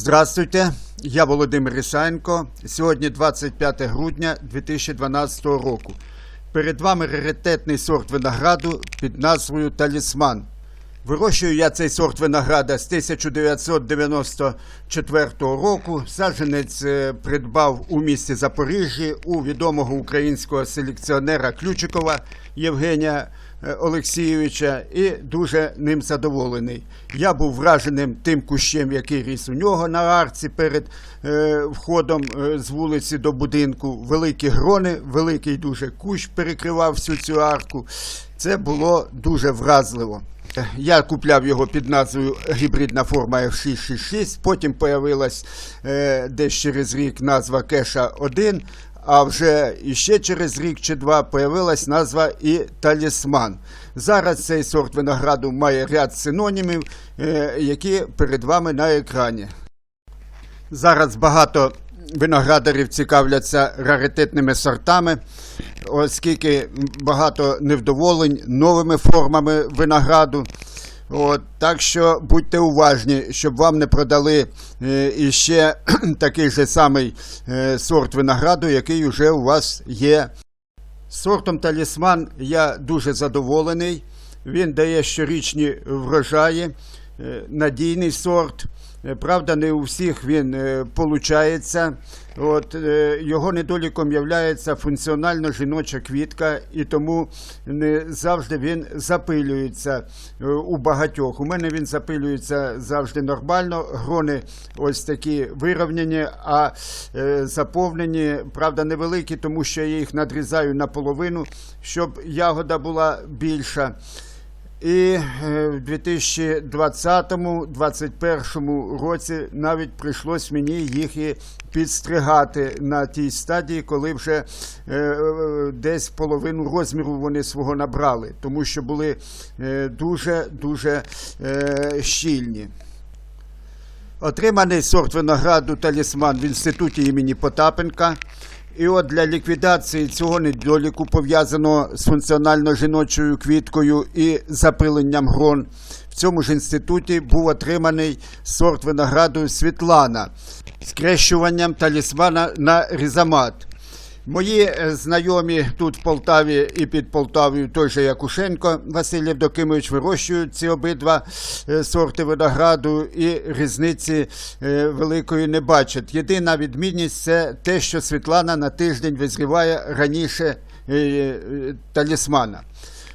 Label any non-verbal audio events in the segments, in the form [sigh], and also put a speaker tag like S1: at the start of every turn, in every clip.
S1: Здравствуйте, я Володимир Ісаєнко. Сьогодні 25 грудня 2012 року. Перед вами раритетний сорт винограду під назвою Талісман. Вирощую я цей сорт винограда з 1994 року. Саджанець е, придбав у місті Запоріжжі у відомого українського селекціонера Ключикова Євгенія Олексійовича і дуже ним задоволений. Я був враженим тим кущем, який ріс у нього на арці перед е, входом е, з вулиці до будинку. Великі грони, великий дуже кущ перекривав всю цю арку. Це було дуже вразливо. Я купляв його під назвою гібридна форма F666, потім появилась е, десь через рік назва Кеша 1, а вже іще через рік чи два появилась назва і Талісман. Зараз цей сорт винограду має ряд синонімів, е, які перед вами на екрані. Зараз багато виноградарів цікавляться раритетними сортами, оскільки багато невдоволень новими формами винограду. От, так що будьте уважні, щоб вам не продали е, іще [clears throat] такий же самий е, сорт винограду, який вже у вас є. Сортом талісман я дуже задоволений. Він дає щорічні врожаї, е, надійний сорт. Е, Правда, не у всіх він е, получається. От, е, його недоліком є функціонально жіноча квітка, і тому не завжди він запилюється у багатьох. У мене він запилюється завжди нормально. Грони ось такі вирівняні, а заповнені, правда, невеликі, тому що я їх надрізаю наполовину, щоб ягода була більша. І е, в 2020-2021 році навіть прийшлось мені їх і підстригати на тій стадії, коли вже е, е, десь половину розміру вони свого набрали, тому що були дуже дуже щільні. Отриманий сорт винограду талісман в інституті імені Потапенка. І от для ліквідації цього недоліку, пов'язаного з функціонально жіночою квіткою і запиленням грон, в цьому ж інституті був отриманий сорт винограду Світлана з крещуванням талісмана на різомат. Мої е, знайомі тут в Полтаві і під Полтавою, той же Якушенко Василь Євдокимович, вирощують ці обидва е, сорти винограду і різниці е, великої не бачать. Єдина відмінність це те, що Світлана на тиждень визріває раніше талісмана.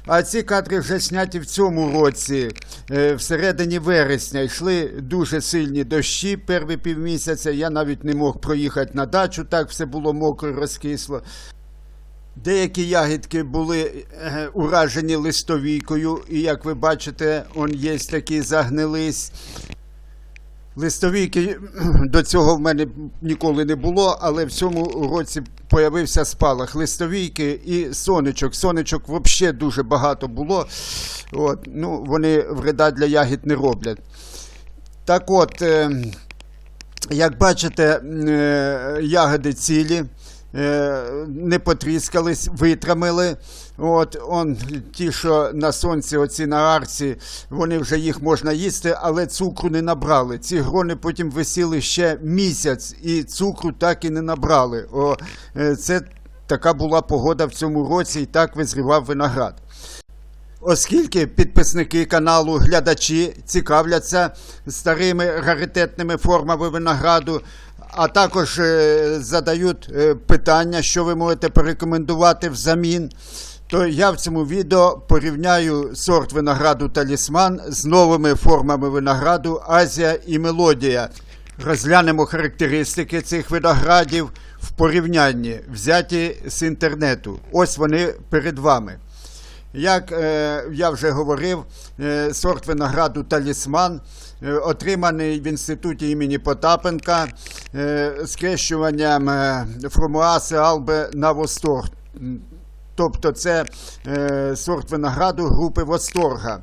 S1: А ці кадри вже зняті в цьому році, В всередині вересня. Йшли дуже сильні дощі перші півмісяця. Я навіть не мог проїхати на дачу, так все було мокро, розкисло. Деякі ягідки були е, уражені листовійкою, і як ви бачите, он є такі загнились. Листовійки [clears throat] до цього в мене ніколи не було, але в цьому році появився спалах листовійки і сонечок. Сонечок взагалі дуже багато було. От, ну, вони вреда для ягід не роблять. Так от, е, як бачите, е, ягоди цілі. Е, Не потріскались, витрамили. От он ті, що на сонці, оці на арці, вони вже їх можна їсти, але цукру не набрали. Ці грони потім висіли ще місяць, і цукру так і не набрали. О, е, це така була погода в цьому році, і так визрівав виноград. Оскільки підписники каналу глядачі цікавляться старими раритетними формами винограду, а також е, задають е, питання, що ви можете порекомендувати взамін, то я в цьому відео порівняю сорт винограду талісман з новими формами винограду Азія і Мелодія. Розглянемо характеристики цих виноградів в порівнянні, взяті з інтернету. Ось вони перед вами. Як е, я вже говорив, е, сорт винограду талісман, отриманий в інституті імені Потапенка е, скрещуванням е, Фромуаси Албе на Восторг. Тобто це е, сорт винограду групи Восторга.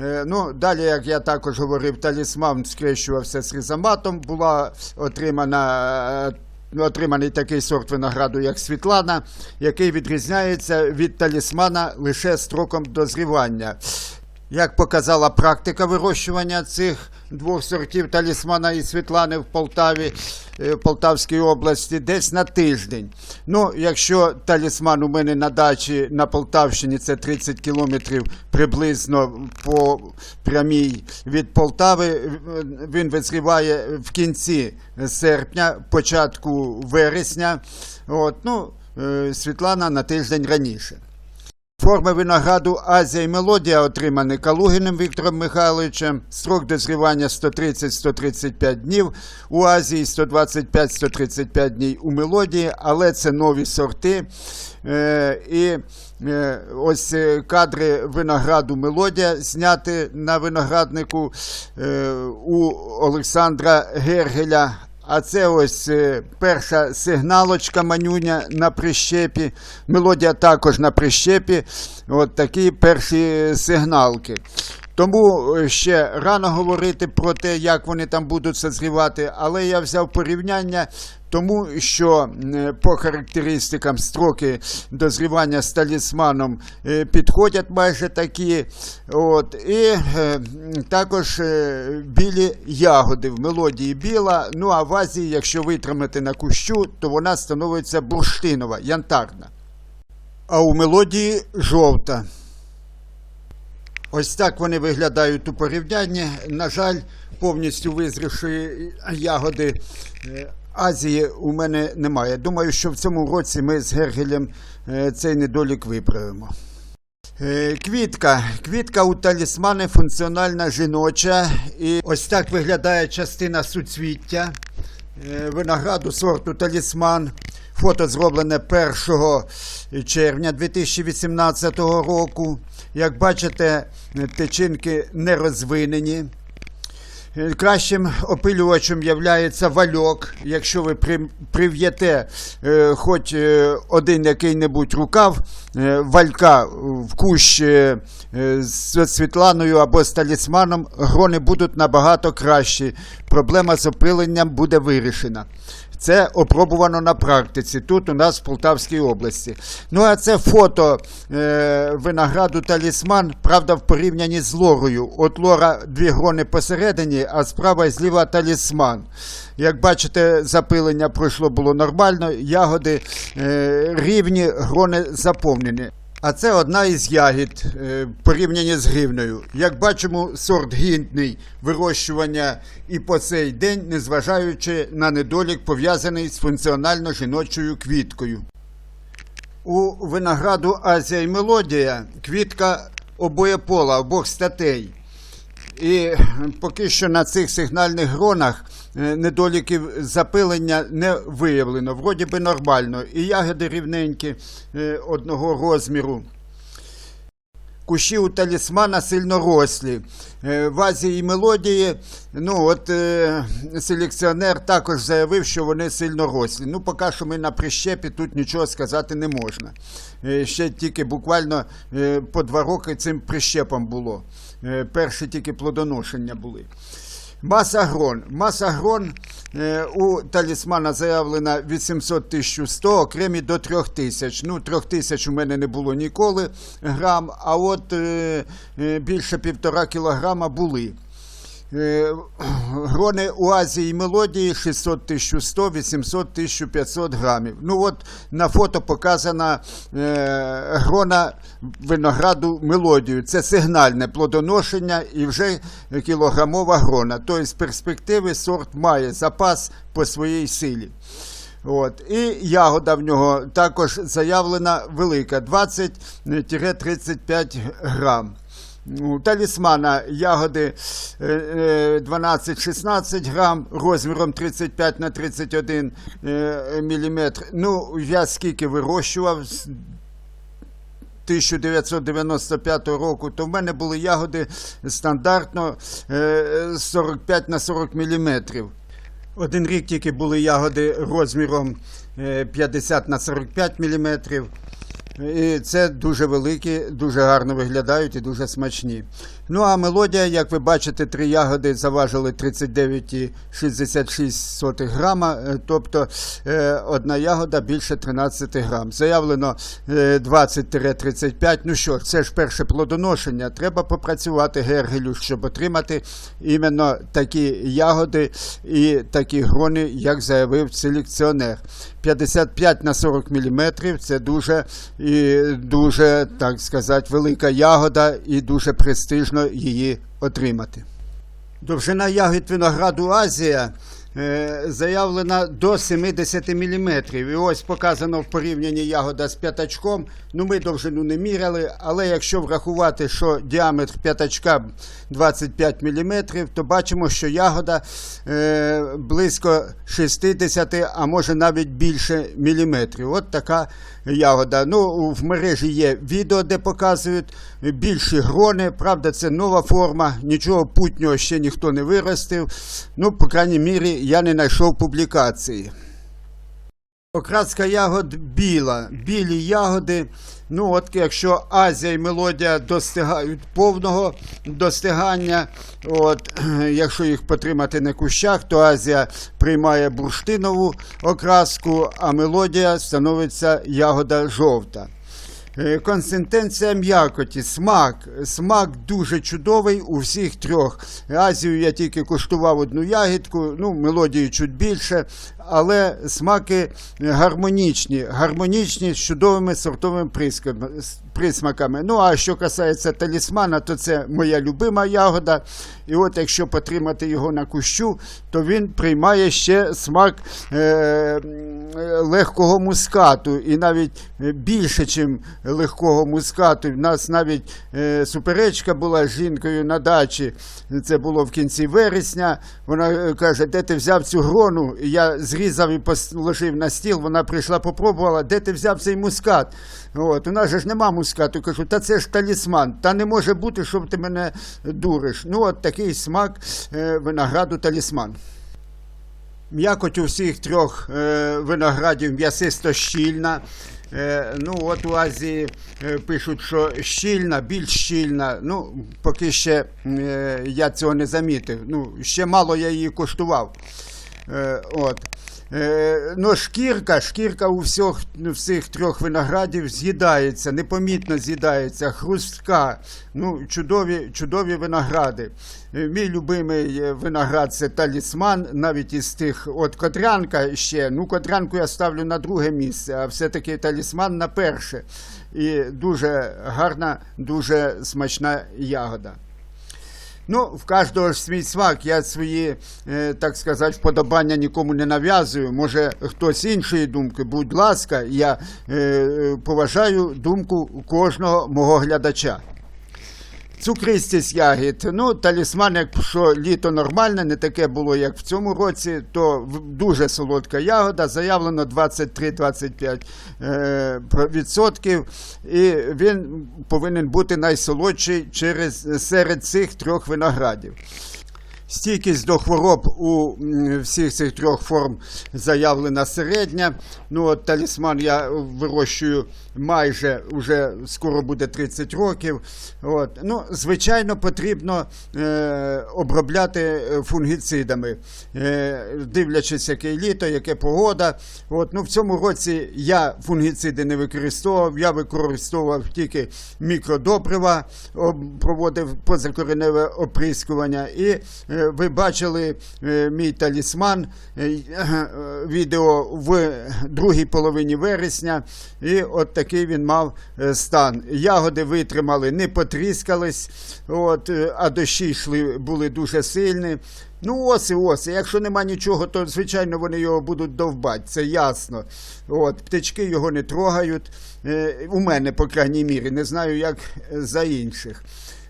S1: Е, ну, далі, як я також говорив, талісман скрещувався з ризоматом, була отримана. е, Отриманий такий сорт винограду, як Світлана, який відрізняється від талісмана лише строком дозрівання. Як показала практика вирощування цих двох сортів талісмана і Світлани в Полтаві, е, в Полтавській області, десь на тиждень. Ну, якщо талісман у мене на дачі на Полтавщині, це 30 кілометрів приблизно по прямій від Полтави, е, він визріває в кінці серпня, початку вересня. От, ну, е, Світлана на тиждень раніше. Форми винограду Азія і Мелодія отримані Калугіним Віктором Михайловичем. Строк дозрівання 130-135 днів у Азії, 125-135 днів у Мелодії, але це нові сорти. Е, і е, ось е, кадри винограду Мелодія зняти на винограднику у Олександра Гергеля. А це ось е, перша сигналочка манюня на прищепі. Мелодія також на прищепі. От такі перші сигналки. Тому е, ще рано говорити про те, як вони там будуть созрівати, але я взяв порівняння, тому що е, по характеристикам строки дозрівання з талісманом е, підходять майже такі. От, і також білі ягоди в мелодії біла. Ну а в Азії, якщо витримати на кущу, то вона становиться бурштинова, янтарна. А у мелодії жовта. Ось так вони виглядають у порівнянні. На жаль, повністю визрівши ягоди е, Азії у мене немає. Думаю, що в цьому році ми з Гергелем е, цей недолік виправимо. Е, Квітка. Квітка у талісмани функціональна жіноча. І ось так виглядає частина суцвіття винограду сорту талісман. Фото зроблене 1 червня 2018 року. Як бачите, тичинки не розвинені. Кращим опилювачем є вальок. Якщо ви при- прив'єте е, хоч е, один який-небудь рукав е, валька в кущ з Світланою або з талісманом, грони будуть набагато кращі. Проблема з опиленням буде вирішена. Це опробувано на практиці тут у нас в Полтавській області. Ну а це фото е, винограду талісман, правда, в порівнянні з лорою. От лора дві грони посередині, а справа і зліва талісман. Як бачите, запилення пройшло було нормально, ягоди е, рівні, грони заповнені. А це одна із ягід е, в порівнянні з гривнею. Як бачимо, сорт гідний вирощування і по цей день, незважаючи на недолік, пов'язаний з функціонально жіночою квіткою. У винограду Азія і Мелодія квітка обоєпола, обох статей. І поки що на цих сигнальних гронах недоліків запилення не виявлено. Вроді би нормально. І ягоди рівненькі е, одного розміру. Кущі у талісмана сильно рослі. Е, В Азії мелодії, ну от е, селекціонер також заявив, що вони сильно рослі. Ну, поки що ми на прищепі тут нічого сказати не можна. Е, ще тільки буквально е, по два роки цим прищепом було. Е, перші тільки плодоношення були. Маса грон. Маса грон е, у талісмана заявлена від 700 1100, окремі до 3000. Ну, 3000 у мене не було ніколи грам, а от е, е, більше півтора кілограма були. Е, [clears throat] Грони у Азії мелодії 600 1100, 800 1500 грамів. Ну от на фото показана е, грона винограду мелодію. Це сигнальне плодоношення і вже кілограмова грона. Тобто з перспективи сорт має запас по своїй силі. От. І ягода в нього також заявлена велика 20-35 грам. У талісмана ягоди е, е, 12-16 грам розміром 35 на 31 е, міліметр. Ну, я скільки вирощував з 1995 року, то в мене були ягоди стандартно е, 45 на 40 міліметрів. Один рік тільки були ягоди розміром е, 50 на 45 міліметрів. І це дуже великі, дуже гарно виглядають і дуже смачні. Ну а мелодія, як ви бачите, три ягоди заважили 39,66 грама, е, тобто е, одна ягода більше 13 грам. Заявлено е, 20-35. Ну що це ж перше плодоношення. Треба попрацювати Гергелю, щоб отримати іменно такі ягоди і такі грони, як заявив селекціонер. 55 на 40 мм це дуже і дуже, так сказати, велика ягода і дуже престижно її отримати. Довжина ягід винограду Азія заявлена до 70 мм. І ось показано в порівнянні ягода з п'ятачком. Ну, ми довжину не міряли, але якщо врахувати, що діаметр п'ятачка 25 мм, то бачимо, що ягода е, близько 60, а може навіть більше міліметрів. От така ягода. Ну, в мережі є відео, де показують більші грони. Правда, це нова форма, нічого путнього ще ніхто не виростив. Ну, по крайній мірі, я не знайшов публікації. Окраска ягод біла, білі ягоди. Ну, от якщо Азія і мелодія достигають повного достигання, от, [clears throat] якщо їх потримати на кущах, то Азія приймає бурштинову окраску, а мелодія становиться ягода жовта. Е, Консистенція м'якоті, смак. Смак дуже чудовий у всіх трьох. Азію я тільки куштував одну ягідку, ну, мелодії чуть більше, але смаки гармонічні, гармонічні з чудовими сортовими присмаками. Ну, а що касається талісмана, то це моя любима ягода. І от якщо потримати його на кущу, то він приймає ще смак е, е, легкого мускату. І навіть е, більше, ніж легкого мускату. У нас навіть е, суперечка була з жінкою на дачі. Це було в кінці вересня. Вона е, каже, де ти взяв цю грону? І я зрізав і положив на стіл. Вона прийшла, попробувала, де ти взяв цей мускат. От, у нас же ж нема мускату. Кажу, та це ж талісман. Та не може бути, щоб ти мене дуриш. Ну, от такий смак е, винограду талісман. М'якоть у всіх трьох е, виноградів м'ясисто щільна. Е, ну, от у Азії пишуть, що щільна, більш щільна. Ну, поки ще я цього не замітив. Ну, ще мало я її коштував. От. Е, ну, шкірка, шкірка у всіх, ну, всіх трьох виноградів з'їдається, непомітно з'їдається, хрустка. Ну, чудові, чудові виногради. Е, Мій любимий е, виноград це талісман, навіть із тих, от котрянка ще. Ну, котрянку я ставлю на друге місце, а все-таки талісман на перше. І дуже гарна, дуже смачна ягода. Ну, в кожного ж свій смак. Я свої, е, так сказати, вподобання нікому не нав'язую. Може, хтось іншої думки. Будь ласка, я е, поважаю думку кожного мого глядача. Цукристість ягід. Ну, талісман, якщо літо нормальне, не таке було, як в цьому році, то дуже солодка ягода, заявлено 23-25 е, відсотків. І він повинен бути найсолодший через, серед цих трьох виноградів. Стійкість до хвороб у всіх цих трьох форм заявлена середня. Ну, от талісман я вирощую майже вже скоро буде 30 років. От. Ну, звичайно, потрібно е, обробляти е, фунгіцидами, е, дивлячись, яке літо, яке погода. От. Ну, в цьому році я фунгіциди не використовував, я використовував тільки мікродобрива, об- проводив позакореневе оприскування. І е, ви бачили е, мій талісман е, е, відео в другій половині вересня. І от такий він мав е, стан. Ягоди витримали, не потріскались, от, е, а дощі йшли були дуже сильні. Ну, оси, оси. Якщо нема нічого, то звичайно вони його будуть довбати, це ясно. От, птички його не трогають. Е, у мене, по крайній мірі, не знаю, як за інших.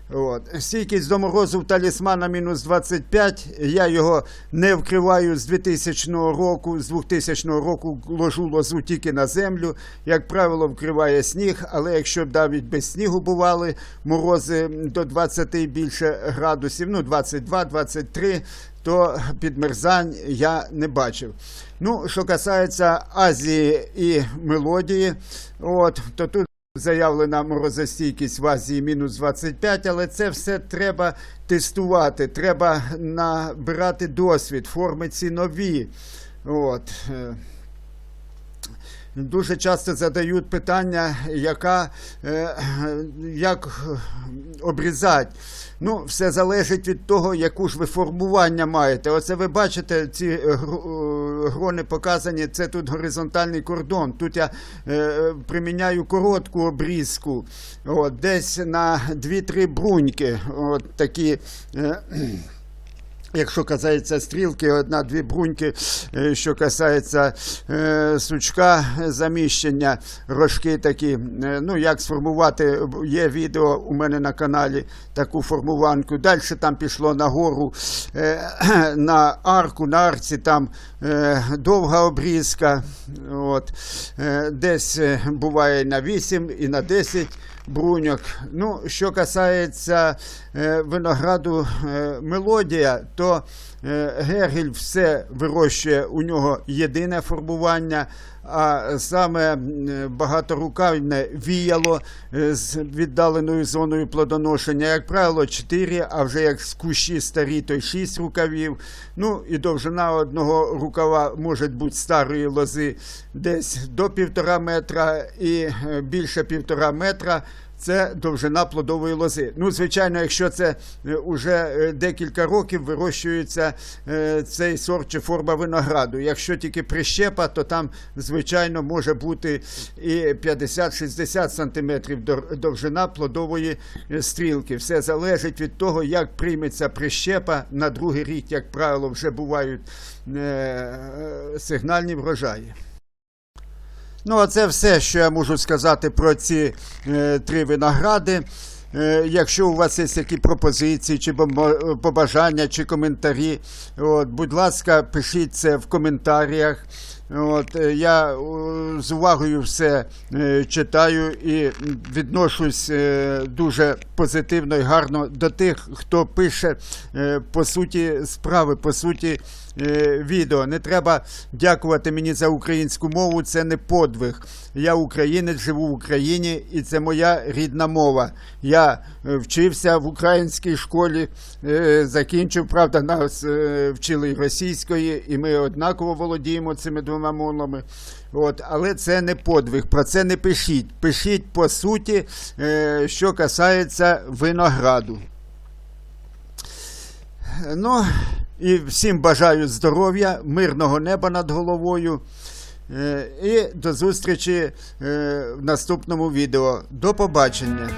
S1: От. Стійкість до морозу талісмана мінус 25. Я його не вкриваю з 2000 року. З 2000 року ложу лозу тільки на землю. Як правило, вкриває сніг, але якщо навіть без снігу бували морози до 20 і більше градусів, ну 22-23, то підмерзань я не бачив. Ну, що касається Азії і мелодії, от, то тут. Заявлена морозостійкість в Азії мінус 25, але це все треба тестувати, треба набирати досвід, форми ці нові. От. Дуже часто задають питання, яка, е, як обрізати. Ну, все залежить від того, яку ж ви формування маєте. Оце ви бачите, ці е, е, грони показані, це тут горизонтальний кордон. Тут я е, приміняю коротку обрізку, от, десь на 2-3 бруньки. От такі. Е, Якщо касається стрілки, одна-дві бруньки, е, що касається е, сучка заміщення, рожки такі. Е, ну, як сформувати, є відео у мене на каналі таку формуванку. Далі там пішло нагору е, [clears throat] на арку, на арці там е, довга обрізка. От, е, десь е, буває на 8 і на 10 бруньок. Ну, що касається е, винограду е, мелодія, то е, Гергель все вирощує, у нього єдине формування, а саме багаторукавне віяло е, з віддаленою зоною плодоношення, як правило, 4, а вже як з кущі старі, то й 6 рукавів. Ну і довжина одного рукава може бути старої лози десь до півтора метра і е, більше півтора метра. Це довжина плодової лози. Ну, звичайно, якщо це вже декілька років вирощується е, цей сорт чи форма винограду. Якщо тільки прищепа, то там, звичайно, може бути і 50-60 сантиметрів дор- довжина плодової е, стрілки. Все залежить від того, як прийметься прищепа. На другий рік, як правило, вже бувають е, е, сигнальні врожаї. Ну, а це все, що я можу сказати про ці е, три виногради. Е, якщо у вас є які пропозиції, чи побажання, чи коментарі, от, будь ласка, пишіть це в коментарях. От, е, я е, з увагою все е, читаю і відношусь дуже позитивно і гарно до тих, хто пише по суті справи, по суті відео. Не треба дякувати мені за українську мову, це не подвиг. Я українець, живу в Україні, і це моя рідна мова. Я вчився в українській школі, закінчив, правда, нас вчили і російської, і ми однаково володіємо цими двома мовами. От, але це не подвиг, про це не пишіть. Пишіть по суті, е, що касається винограду. Ну, і всім бажаю здоров'я, мирного неба над головою. Е, І до зустрічі е, в наступному відео. До побачення.